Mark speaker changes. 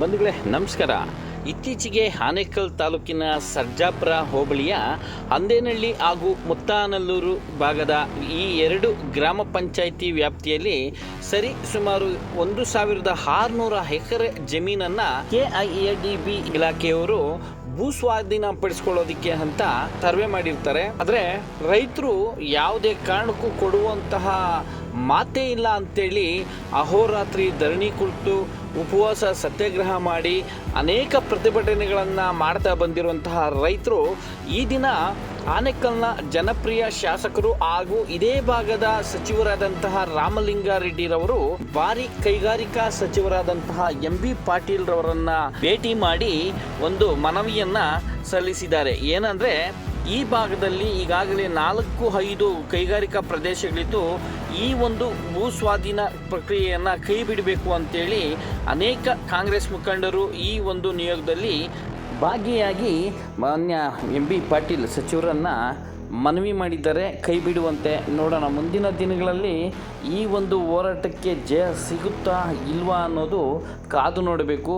Speaker 1: ಬಂಧುಗಳೇ, ನಮಸ್ಕಾರ. ಇತ್ತೀಚೆಗೆ ಆನೇಕಲ್ ತಾಲೂಕಿನ ಸರ್ಜಾಪುರ ಹೋಬಳಿಯ ಅಂದೇನಹಳ್ಳಿ ಹಾಗೂ ಮುತ್ತಾನಲ್ಲೂರು ಭಾಗದ ಈ ಎರಡು ಗ್ರಾಮ ಪಂಚಾಯಿತಿ ವ್ಯಾಪ್ತಿಯಲ್ಲಿ ಸರಿ ಸುಮಾರು ಒಂದು ಸಾವಿರದ ಆರುನೂರ ಎಕರೆ ಜಮೀನನ್ನು K I A D B ಇಲಾಖೆಯವರು ಭೂ ಸ್ವಾಧೀನ ಪಡಿಸ್ಕೊಳ್ಳೋದಿಕ್ಕೆ ಅಂತ ಸರ್ವೆ ಮಾಡಿರ್ತಾರೆ. ಆದರೆ ರೈತರು ಯಾವುದೇ ಕಾರಣಕ್ಕೂ ಕೊಡುವಂತಹ ಮಾತೇ ಇಲ್ಲ ಅಂತೇಳಿ ಅಹೋರಾತ್ರಿ ಧರಣಿ ಕುಳಿತು ಉಪವಾಸ ಸತ್ಯಾಗ್ರಹ ಮಾಡಿ ಅನೇಕ ಪ್ರತಿಭಟನೆಗಳನ್ನು ಮಾಡ್ತಾ ಬಂದಿರುವಂತಹ ರೈತರು ಈ ದಿನ ಆನೇಕಲ್ನ ಜನಪ್ರಿಯ ಶಾಸಕರು ಹಾಗೂ ಇದೇ ಭಾಗದ ಸಚಿವರಾದಂತಹ ರಾಮಲಿಂಗಾರೆಡ್ಡಿರವರು ಭಾರಿ ಕೈಗಾರಿಕಾ ಸಚಿವರಾದಂತಹ ಎಂ ಬಿ ಪಾಟೀಲ್ ರವರನ್ನ ಭೇಟಿ ಮಾಡಿ ಒಂದು ಮನವಿಯನ್ನ ಸಲ್ಲಿಸಿದ್ದಾರೆ. ಏನಂದ್ರೆ ಈ ಭಾಗದಲ್ಲಿ ಈಗಾಗಲೇ ನಾಲ್ಕು ಐದು ಕೈಗಾರಿಕಾ ಪ್ರದೇಶಗಳಿದ್ದು ಈ ಒಂದು ಭೂ ಸ್ವಾಧೀನ ಪ್ರಕ್ರಿಯೆಯನ್ನು ಕೈ ಬಿಡಬೇಕು ಅಂತೇಳಿ ಅನೇಕ ಕಾಂಗ್ರೆಸ್ ಮುಖಂಡರು ಈ ಒಂದು ನಿಯೋಗದಲ್ಲಿ ಭಾಗಿಯಾಗಿ ಮಾನ್ಯ ಎಂ ಬಿ ಪಾಟೀಲ್ ಸಚಿವರನ್ನು ಮನವಿ ಮಾಡಿದ್ದಾರೆ. ಕೈ ಬಿಡುವಂತೆ ನೋಡೋಣ. ಮುಂದಿನ ದಿನಗಳಲ್ಲಿ ಈ ಒಂದು ಹೋರಾಟಕ್ಕೆ ಜಯ ಸಿಗುತ್ತಾ ಇಲ್ವಾ ಅನ್ನೋದು ಕಾದು ನೋಡಬೇಕು.